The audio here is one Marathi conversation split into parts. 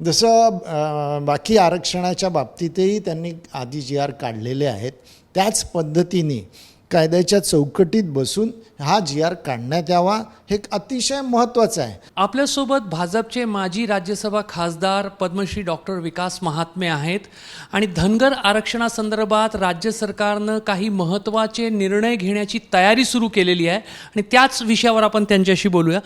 जसं बाकी आरक्षणाच्या बाबतीतही त्यांनी आधी जी आर काढलेले आहेत त्याच पद्धतीने कायद्याच्या चौकटीत बसून हा जी आर काढण्यात यावा हे अतिशय महत्त्वाचं आहे. आपल्यासोबत भाजपचे माजी राज्यसभा खासदार पद्मश्री डॉक्टर विकास महात्मे आहेत आणि धनगर आरक्षणासंदर्भात राज्य सरकारनं काही महत्त्वाचे निर्णय घेण्याची तयारी सुरू केलेली आहे. आणि त्याच विषयावर आपण त्यांच्याशी बोलूया.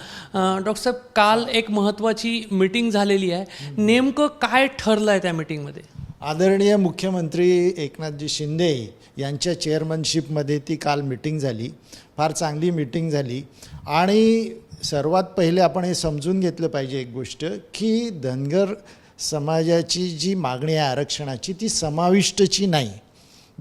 डॉक्टर साहेब काल एक महत्त्वाची मीटिंग झालेली आहे. नेमकं काय ठरलं आहे त्या मीटिंगमध्ये? आदरणीय मुख्यमंत्री एकनाथजी शिंदे यांच्या चेअरमनशिपमध्ये ती काल मिटिंग झाली. फार चांगली मिटिंग झाली. आणि सर्वात पहिले आपण हे समजून घेतलं पाहिजे एक गोष्ट की धनगर समाजाची जी मागणी आहे आरक्षणाची ती समाविष्टची नाही.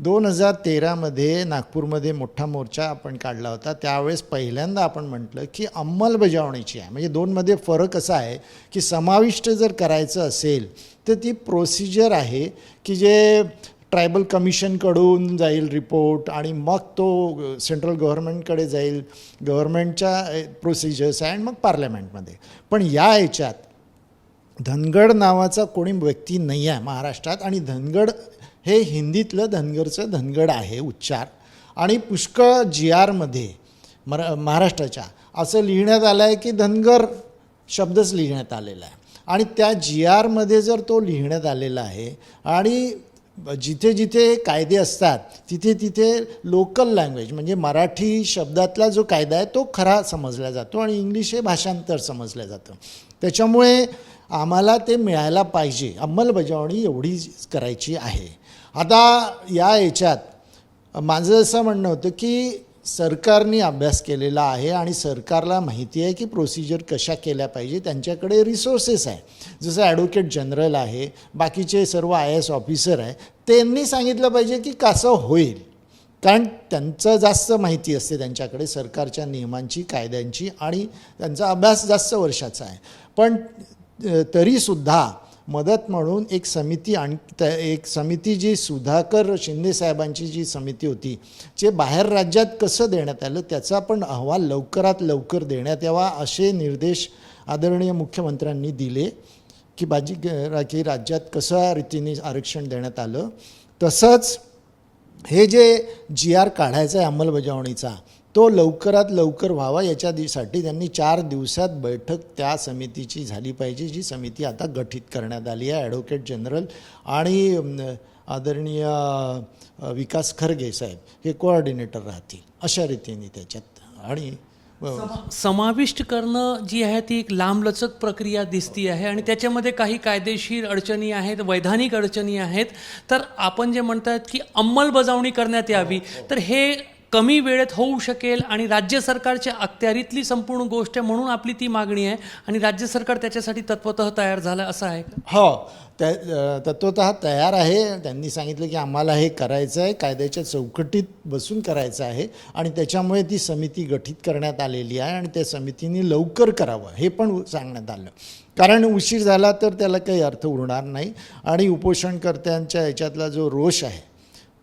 दोन हजार तेरामध्ये नागपूरमध्ये मोठा मोर्चा आपण काढला होता. त्यावेळेस पहिल्यांदा आपण म्हटलं की अंमलबजावणीची आहे. म्हणजे दोनमध्ये फरक असा आहे की समाविष्ट जर करायचं असेल तर ती प्रोसिजर आहे की जे ट्रायबल कमिशनकडून जाईल रिपोर्ट आणि मग तो सेंट्रल गव्हर्नमेंटकडे जाईल. गव्हर्नमेंटच्या प्रोसिजर्स आहे आणि मग पार्लमेंटमध्ये पण या याच्यात धनगड नावाचा कोणी व्यक्ती नाही आहे महाराष्ट्रात आणि धनगड हे हिंदीतलं धनगरचं धनगड आहे उच्चार. आणि पुष्कळ जी आरमध्ये मरा महाराष्ट्राच्या असं लिहिण्यात आलं आहे की धनगर शब्दच लिहिण्यात आलेला आहे. आणि त्या जी आरमध्ये जर तो लिहिण्यात आलेला आहे आणि जिथे जिथे कायदे असतात तिथे तिथे लोकल लँग्वेज म्हणजे मराठी शब्दातला जो कायदा आहे तो खरा समजला जातो आणि इंग्लिश हे भाषांतर समजलं जातं. त्याच्यामुळे आम्हाला ते मिळायला पाहिजे. अंमलबजावणी एवढी करायची आहे. आता या याच्यात माझं असं म्हणणं होतं की सरकारने अभ्यास केलेला आहे आणि सरकारला माहिती आहे की प्रोसिजर कशा केल्या पाहिजे त्यांच्याकडे रिसोर्सेस आहे. जसं ॲडव्होकेट जनरल आहे बाकीचे सर्व आय एस ऑफिसर आहे त्यांनी सांगितलं पाहिजे की कसं होईल. कारण त्यांचं जास्त माहिती असते त्यांच्याकडे सरकारच्या नियमांची कायद्यांची आणि त्यांचा अभ्यास जास्त वर्षाचा आहे. पण तरीसुद्धा मदत म्हणून एक समिती आण त्या एक समिती जी सुधाकर शिंदे साहेबांची जी समिती होती जे बाहेर राज्यात कसं देण्यात आलं त्याचा पण अहवाल लवकरात लवकर देण्यात यावा असे निर्देश आदरणीय मुख्यमंत्र्यांनी दिले की बाजी की राज्यात कशा रीतीने आरक्षण देण्यात आलं. तसंच हे जे जी आर काढायचा आहे अंमलबजावणीचा तो लवकरात लवकर व्हावा याच्या दिसाठी त्यांनी चार दिवसात बैठक त्या समितीची झाली पाहिजे जी समिती आता गठीत करण्यात आली आहे. ॲडव्होकेट जनरल आणि आदरणीय विकास खरगे साहेब हे कोऑर्डिनेटर राहतील अशा रीतीने त्याच्यात. आणि समाविष्ट करणं जी आहे ती एक लांबलचक प्रक्रिया दिसती आहे आणि त्याच्यामध्ये काही कायदेशीर अडचणी आहेत वैधानिक अडचणी आहेत. तर आपण जे म्हणतात की अंमलबजावणी करण्यात यावी तर हे कमी वेळेत होऊ शकेल आणि राज्य सरकारच्या अखत्यारीतली संपूर्ण गोष्ट आहे म्हणून आपली ती मागणी आहे आणि राज्य सरकार त्याच्यासाठी तत्वतः तयार झालं असं आहे. हो त्या अ, तयार आहे. त्यांनी सांगितलं की आम्हाला हे करायचं आहे. कायद्याच्या चौकटीत बसून करायचं आहे आणि त्याच्यामुळे ती समिती गठीत करण्यात आलेली आहे आणि त्या समितीने लवकर करावं हे पण सांगण्यात आलं. कारण उशीर झाला तर त्याला काही अर्थ उरणार नाही आणि उपोषणकर्त्यांच्या ह्याच्यातला जो रोष आहे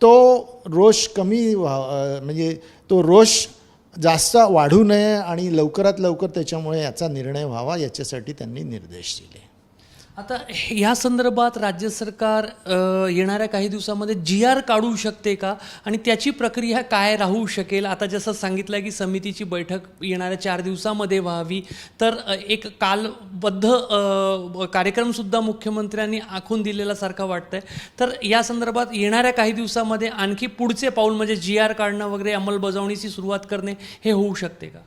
तो रोष कमी व्हा म्हणजे तो रोष जास्त वाढू नये आणि लवकरात लवकर त्याच्यामुळे याचा निर्णय व्हावा याच्यासाठी त्यांनी निर्देश दिले. आता ह्या संदर्भात राज्य सरकार येणाऱ्या काही दिवसामध्ये जी आर काढू शकते का? आणि त्याची प्रक्रिया काय राहू शकेल? आता जसं सांगितलं की समितीची बैठक येणाऱ्या चार दिवसामध्ये व्हावी. तर एक कालबद्ध कार्यक्रमसुद्धा मुख्यमंत्र्यांनी आखून दिलेला सारखा वाटतंय. तर या संदर्भात येणाऱ्या काही दिवसामध्ये आणखी पुढचे पाऊल म्हणजे जी आर काढणं वगैरे अंमलबजावणीची सुरुवात करणे हे होऊ शकते का?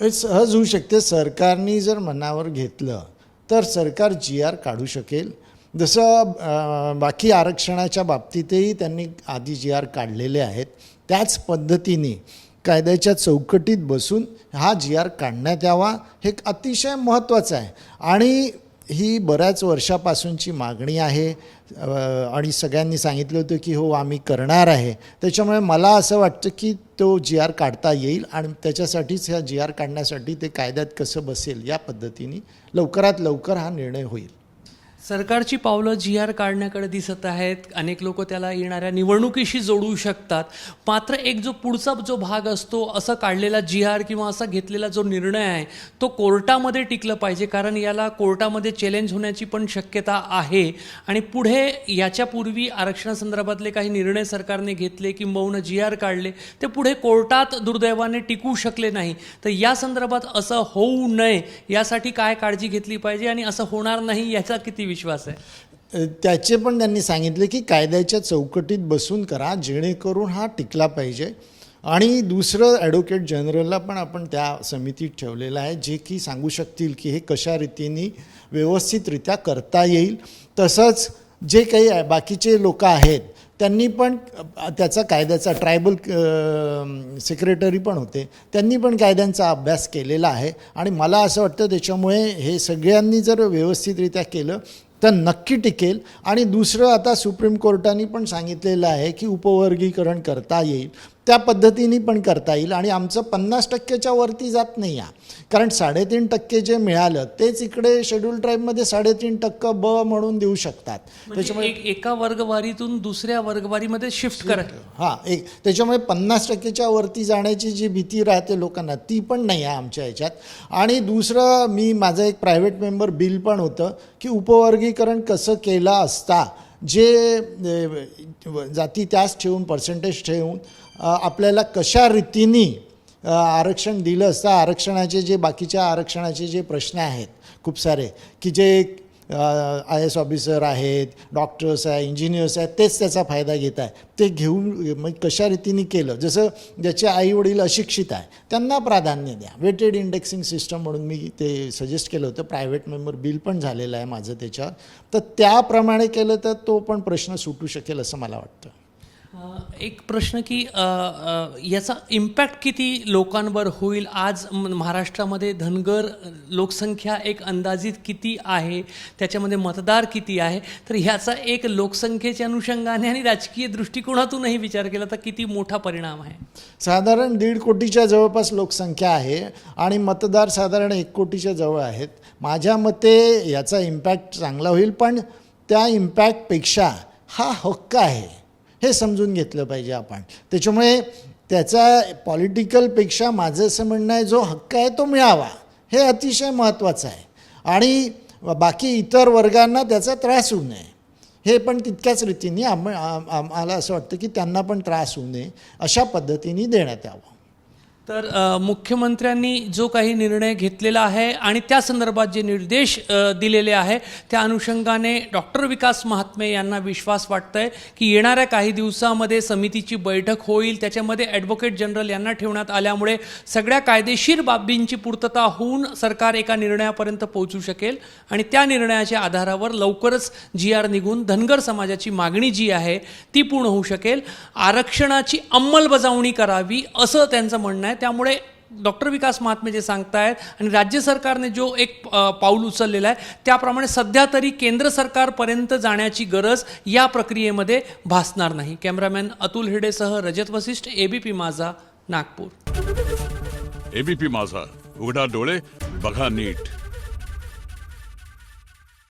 हे सहज होऊ शकते. सरकारने जर मनावर घेतलं तर सरकार जी आर काढू शकेल. जसं बाकी आरक्षणाच्या बाबतीतही त्यांनी आधी जी आर काढलेले आहेत. त्याच पद्धतीने कायद्याच्या चौकटीत बसून हा जी आर काढण्यात यावा हे अतिशय महत्त्वाचं आहे. आणि ही बऱ्याच वर्षापासूनची मागणी आहे. आणि सगळ्यांनी सांगितलं होतं की हो आम्ही करणार आहे. त्याच्यामुळे मला असं वाटतं की तो जी आर काढता येईल आणि त्याच्यासाठीच ह्या जी आर काढण्यासाठी ते कायद्यात कसं बसेल या पद्धतीने लवकरात लवकर हा निर्णय होईल. सरकारची पावलं जी आर काढण्याकडे दिसत आहेत. अनेक लोक त्याला येणाऱ्या निवडणुकीशी जोडू शकतात. मात्र एक जो पुढचा जो भाग असतो असं काढलेला जी आर किंवा असा घेतलेला जो निर्णय आहे तो कोर्टामध्ये टिकलं पाहिजे. कारण याला कोर्टामध्ये चॅलेंज होण्याची पण शक्यता आहे. आणि पुढे याच्यापूर्वी आरक्षणासंदर्भातले काही निर्णय सरकारने घेतले किंबहुना जी आर काढले ते पुढे कोर्टात दुर्दैवाने टिकू शकले नाही. तर या संदर्भात असं होऊ नये यासाठी काय काळजी घेतली पाहिजे आणि असं होणार नाही याचा किती विश्वास आहे. त्याचे पण त्यांनी सांगितले की कायद्याच्या चौकटीत बसून करा जेणेकरून हा टिकला पाहिजे. आणि दुसरं ॲडव्होकेट जनरलला पण आपण त्या समितीत ठेवलेलं आहे जे की सांगू शकतील की हे कशा रीतीने व्यवस्थितरित्या करता येईल. तसंच जे काही आहे, बाकीचे लोक आहेत त्यांनी पण त्याचा कायद्याचा ट्रायबल सेक्रेटरी पण होते. त्यांनी पण कायद्यांचा अभ्यास केलेला आहे. आणि मला असं वाटतं त्याच्यामुळे हे सगळ्यांनी जर व्यवस्थितरित्या केलं तर नक्की टिकेल. आणि दुसरं आता सुप्रीम कोर्टाने पण सांगितलेलं आहे की उपवर्गीकरण करता येईल. त्या पद्धतीने पण करता येईल आणि आमचं पन्नास टक्क्याच्या वरती जात नाही आहे कारण साडेतीन टक्के जे मिळालं तेच इकडे शेड्यूल ट्राईबमध्ये साडेतीन टक्के ब म्हणून देऊ शकतात. म्हणजे एक एका वर्गवारीतून दुसऱ्या वर्गवारीमध्ये शिफ्ट करा हां एक त्याच्यामुळे पन्नास टक्केच्या वरती जाण्याची जी भीती राहते लोकांना ती पण नाही आहे आमच्या ह्याच्यात. आणि दुसरं मी माझं एक प्रायव्हेट मेंबर बिल पण होतं की उपवर्गीकरण कसं केलं असता जे जाती त्याच ठेवून पर्सेंटेज ठेवून आपल्याला कशा रीतीने आरक्षण दिलं असतं आरक्षणाचे जे बाकीच्या आरक्षणाचे जे प्रश्न आहेत खूप सारे की जे आय एस ऑफिसर आहेत डॉक्टर्स आहे इंजिनियर्स आहेत तेच त्याचा फायदा घेत आहे. ते घेऊन मग कशा रीतीने केलं? जसं ज्याचे आईवडील अशिक्षित आहे त्यांना प्राधान्य द्या. वेटेड इंडेक्सिंग सिस्टम म्हणून मी ते सजेस्ट केलं होतं. प्रायव्हेट मेंबर बिल पण झालेलं आहे माझं त्याच्यावर. तर त्याप्रमाणे केलं तर तो पण प्रश्न सुटू शकेल असं मला वाटतं. एक प्रश्न की याचा इम्पॅक्ट किती लोकांवर होईल? आज म- महाराष्ट्रामध्ये धनगर लोकसंख्या एक अंदाजित किती आहे? त्याच्यामध्ये मतदार किती आहे? तर ह्याचा एक लोकसंख्येच्या अनुषंगाने आणि राजकीय दृष्टिकोनातूनही विचार केला तर किती मोठा परिणाम आहे? साधारण दीड कोटीच्या जवळपास लोकसंख्या आहे आणि मतदार साधारण एक कोटीच्या जवळ आहेत. माझ्या मते याचा इम्पॅक्ट चांगला होईल पण त्या इम्पॅक्टपेक्षा हा हक्क आहे. हे समजून घेतलं पाहिजे आपण. त्याच्यामुळे त्याचा पॉलिटिकलपेक्षा माझं असं म्हणणं आहे जो हक्क आहे तो मिळावा. हे अतिशय महत्त्वाचं आहे. आणि बाकी इतर वर्गांना त्याचा त्रास होऊ नये. हे पण तितक्याच रीतीने आम आम्हाला असं वाटतं की त्यांना पण त्रास होऊ नये अशा पद्धतीने देण्यात यावं. तर मुख्यमंत्र्यांनी जो काही निर्णय घेतलेला आहे आणि त्या संदर्भात जे निर्देश दिलेले आहे त्या अनुषंगाने डॉक्टर विकास महात्मे यांना विश्वास वाटतंय की येणाऱ्या काही दिवसामध्ये समितीची बैठक होईल. त्याच्यामध्ये ॲडव्होकेट जनरल यांना ठेवण्यात आल्यामुळे सगळ्या कायदेशीर बाबींची पूर्तता होऊन सरकार एका निर्णयापर्यंत पोहोचू शकेल. आणि त्या निर्णयाच्या आधारावर लवकरच जी आर निघून धनगर समाजाची मागणी जी आहे ती पूर्ण होऊ शकेल. आरक्षणाची अंमलबजावणी करावी असं त्यांचं म्हणणं आहे. त्यामुळे डॉक्टर विकास महात्मे जे सांगतायत आणि राज्य सरकारने जो एक पाऊल उचललेलं आहे त्याप्रमाणे सध्या तरी केंद्र सरकारपर्यंत जाण्याची गरज या प्रक्रियेमध्ये भासणार नाही. कॅमेरामॅन अतुल हिडेसह रजत वसिष्ठ एबीपी माझा नागपूर. एबीपी माझा उघडा डोळे बघा नीट.